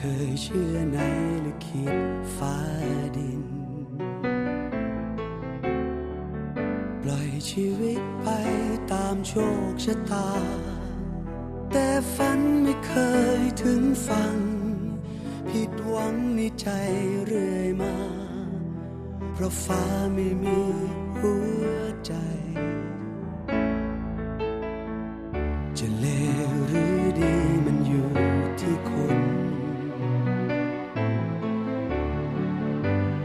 เคยเชื่อในลิขิตฟ้าดิน ปล่อยชีวิตไปตามโชคชะตา แต่ฝันไม่เคยถึงฟังผิดหวังในใจเรื่อยมา เพราะฟ้าไม่มีหัวใจ จะเล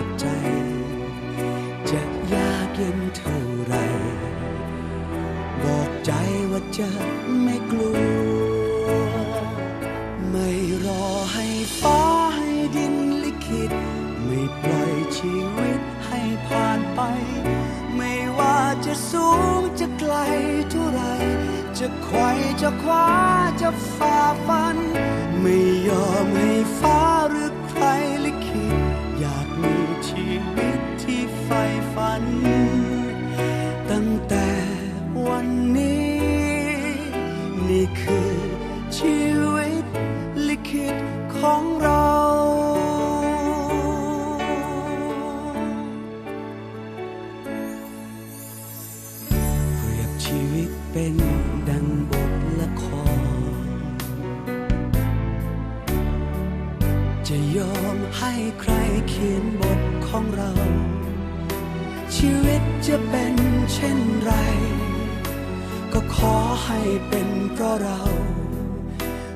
ับ จะไม่กลัว ไม่รอให้ฟ้าให้ดินลิขิต ไม่ปล่อยชีวิตให้ผ่านไป ไม่ว่าจะสูงจะไกลเท่าไรจะไขว่จะคว้าจะฝ่าฟัน ไม่ยอมให้ฟ้าหรือใครลิขิต เป็นดังบทละคร จะยอมให้ใครเขียนบทของเรา ชีวิตจะเป็นเช่นไร ก็ขอให้เป็นเพราะเรา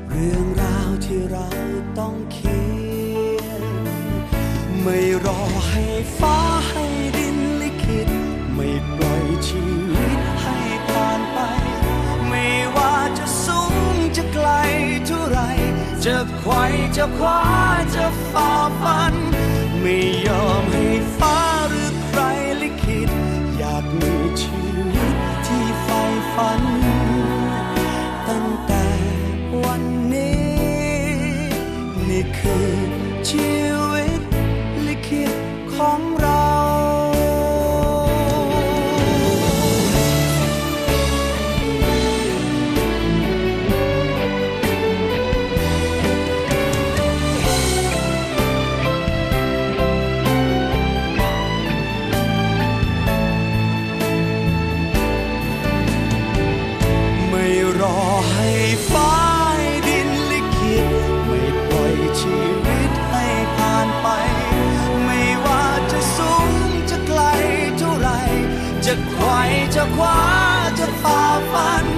เรื่องราวที่เราต้องเขียน ไม่รอให้ฟ้าให้ดินลิขิตไม่ปล่อยชีวิต ไขว่จะคว้าจะฝ่าฟัน ไม่ยอมให้ฟ้า รอให้ฟ้าดินลิขิตไม่ปล่อยชีวิตให้ผ่านไป ไม่ว่าจะสูงจะไกลเท่าไร จะไขวจะคว้าจะฝ่าฟัน